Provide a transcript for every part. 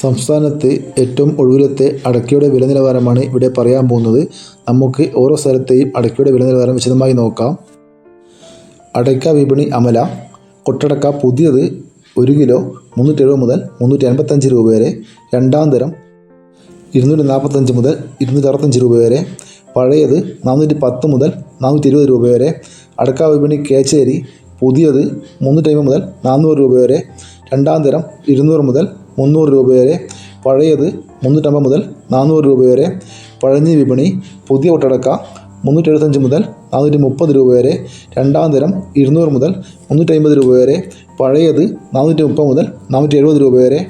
സംസ്ഥാനത്ത് ഏറ്റവും ഒടുവിലത്തെ അടക്കയുടെ വില നിലവാരമാണ് ഇവിടെ പറയാൻ പോകുന്നത്. നമുക്ക് ഓരോ സ്ഥലത്തെയും അടക്കയുടെ വില നിലവാരം വിശദമായി നോക്കാം. അടയ്ക്ക വിപണി അമല. കൊട്ടടക്ക പുതിയത് ഒരു കിലോ മുന്നൂറ്റി എഴുപത് മുതൽ മുന്നൂറ്റി അൻപത്തഞ്ച് രൂപ വരെ. രണ്ടാം തരം ഇരുന്നൂറ്റി നാൽപ്പത്തഞ്ച് മുതൽ ഇരുന്നൂറ്റി അറുപത്തഞ്ച് രൂപ വരെ. പഴയത് നാനൂറ്റി പത്ത് മുതൽ നാനൂറ്റി ഇരുപത് രൂപ വരെ. അടക്ക വിപണി കേച്ചേരി പുതിയത് മുന്നൂറ്റി അമ്പത് മുതൽ നാനൂറ് രൂപ വരെ. രണ്ടാം തരം ഇരുന്നൂറ് മുതൽ മുന്നൂറ് രൂപ വരെ. പഴയത് മുന്നൂറ്റമ്പത് മുതൽ നാനൂറ് രൂപ വരെ. പഴഞ്ഞി വിപണി പുതിയ ഒട്ടടക്ക മുന്നൂറ്റി എഴുപത്തഞ്ച് മുതൽ നാനൂറ്റി മുപ്പത് രൂപ വരെ. രണ്ടാം തരം ഇരുന്നൂറ് മുതൽ മുന്നൂറ്റി രൂപ വരെ. പഴയത് നാനൂറ്റി മുപ്പത് മുതൽ നാനൂറ്റി എഴുപത് രൂപ വരെ.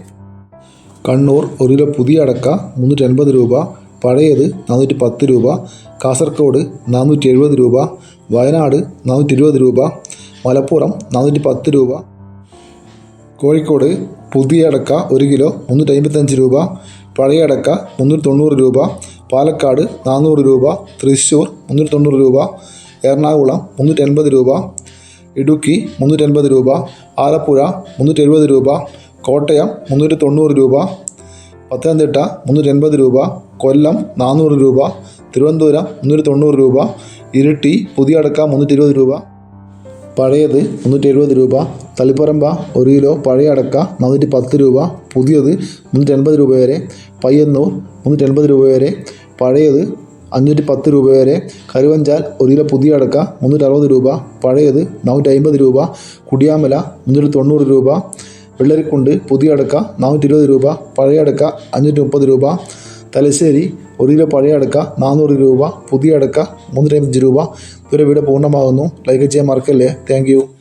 കണ്ണൂർ ഒരു കിലോ പുതിയ അടക്ക മുന്നൂറ്റി അൻപത് രൂപ. പഴയത് നാനൂറ്റി പത്ത് രൂപ. കാസർഗോഡ് നാനൂറ്റി എഴുപത് രൂപ. വയനാട് നാനൂറ്റി ഇരുപത് രൂപ. മലപ്പുറം നാനൂറ്റി പത്ത് രൂപ. കോഴിക്കോട് പുതിയ അടക്ക ഒരു കിലോ മുന്നൂറ്റി അമ്പത്തഞ്ച് രൂപ പഴയ അടക്ക മുന്നൂറ്റി തൊണ്ണൂറ് രൂപ പാലക്കാട് നാനൂറ് രൂപ തൃശ്ശൂർ മുന്നൂറ്റി തൊണ്ണൂറ് രൂപ എറണാകുളം മുന്നൂറ്റി എൺപത് രൂപ ഇടുക്കി മുന്നൂറ്റി എൺപത് രൂപ ആലപ്പുഴ മുന്നൂറ്റി എഴുപത് രൂപ കോട്ടയം മുന്നൂറ്റി തൊണ്ണൂറ് രൂപ പത്തനംതിട്ട മുന്നൂറ്റി എൺപത് രൂപ കൊല്ലം നാനൂറ് രൂപ തിരുവനന്തപുരം മുന്നൂറ്റി തൊണ്ണൂറ് രൂപ ഇരിട്ടി പുതിയ അടക്ക മുന്നൂറ്റി ഇരുപത് രൂപ. പഴയത് മുന്നൂറ്റി എഴുപത് രൂപ തളിപ്പറമ്പ ഒരു കിലോ പഴയ അടക്ക നാനൂറ്റി പത്ത് രൂപ പുതിയത് മുന്നൂറ്റി എൺപത് രൂപ വരെ പയ്യന്നൂർ മുന്നൂറ്റി എൺപത് രൂപ വരെ പഴയത് അഞ്ഞൂറ്റി പത്ത് രൂപ വരെ കരുവഞ്ചാൽ ഒരു കിലോ പുതിയ അടക്ക മുന്നൂറ്റി അറുപത് രൂപ പഴയത് നാനൂറ്റി അമ്പത് രൂപ കുടിയാമല മുന്നൂറ്റി തൊണ്ണൂറ് രൂപ വെള്ളരിക്കുണ്ട് പുതിയ അടക്ക നാനൂറ്റി ഇരുപത് രൂപ പഴയ അടക്ക അഞ്ഞൂറ്റി മുപ്പത് രൂപ തലശ്ശേരി ഒരു കിലോ പഴയ അടക്ക നാനൂറ് രൂപ പുതിയ അടക്ക മുന്നൂറ്റി അമ്പത്തഞ്ച് രൂപ. ഇവരെ വീട് പൂർണമാകുന്നു. ലൈക്ക് ചെയ്യാൻ മറക്കല്ലേ. താങ്ക്